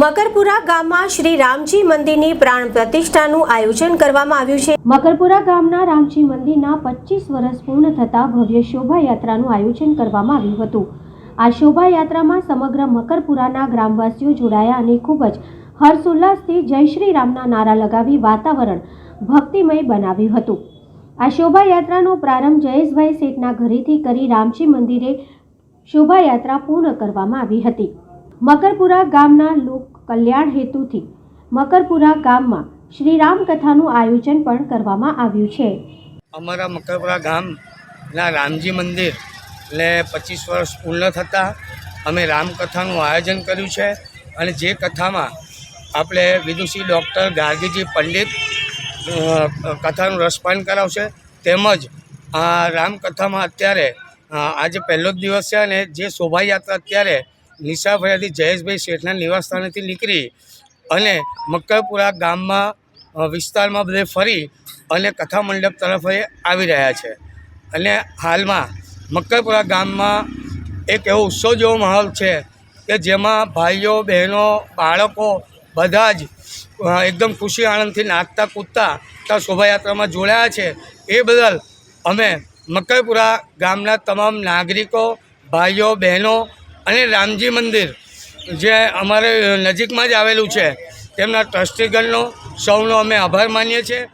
મકરપુરા ગામમાં શ્રી રામજી મંદિરની પ્રાણ પ્રતિષ્ઠાનું આયોજન કરવામાં આવ્યું છે. મકરપુરા ગામના રામજી મંદિરના પચીસ વર્ષ પૂર્ણ થતા ભવ્ય શોભાયાત્રાનું આયોજન કરવામાં આવ્યું હતું. આ શોભાયાત્રામાં સમગ્ર મકરપુરાના ગ્રામવાસીઓ જોડાયા અને ખૂબ જ હર્ષોલ્લાસથી જય શ્રી રામના નારા લગાવી વાતાવરણ ભક્તિમય બનાવ્યું હતું. આ શોભાયાત્રાનો પ્રારંભ જયેશભાઈ શેઠના ઘરેથી કરી રામજી મંદિરે શોભાયાત્રા પૂર્ણ કરવામાં આવી હતી. મકરપુરા ગામના લોક કલ્યાણ હેતુથી મકરપુરા ગામમાં શ્રી રામ કથાનું આયોજન પણ કરવામાં આવ્યું છે. અમારા મકરપુરા ગામના રામજી મંદિર એટલે પચીસ વર્ષ પૂર્ણ થતાં અમે રામકથાનું આયોજન કર્યું છે અને જે કથામાં આપણે વિદુષી ડૉક્ટર ગાર્ગીજી પંડિત કથાનું રસપાન કરાવશે તેમજ આ રામકથામાં અત્યારે આજે પહેલો જ દિવસ છે અને જે શોભાયાત્રા અત્યારે નિશાફળિયાથી જયેશભાઈ શેઠના નિવાસસ્થાનેથી નીકળી અને મક્કરપુરા ગામમાં વિસ્તારમાં બધે ફરી અને કથા મંડપ તરફ આવી રહ્યા છે. અને હાલમાં મક્કરપુરા ગામમાં એક એવો ઉત્સવ જેવો માહોલ છે કે જેમાં ભાઈઓ, બહેનો, બાળકો બધા જ એકદમ ખુશી, આનંદથી નાચતા, કૂદતા, ત્યાં શોભાયાત્રામાં જોડાયા છે. એ બદલ અમે મક્કરપુરા ગામના તમામ નાગરિકો, ભાઈઓ, બહેનો અને રામજી મંદિર, જે અમારે નજીકમાં જ આવેલું છે, તેમના ટ્રસ્ટીગણનો સૌનો અમે આભાર માનીએ છીએ.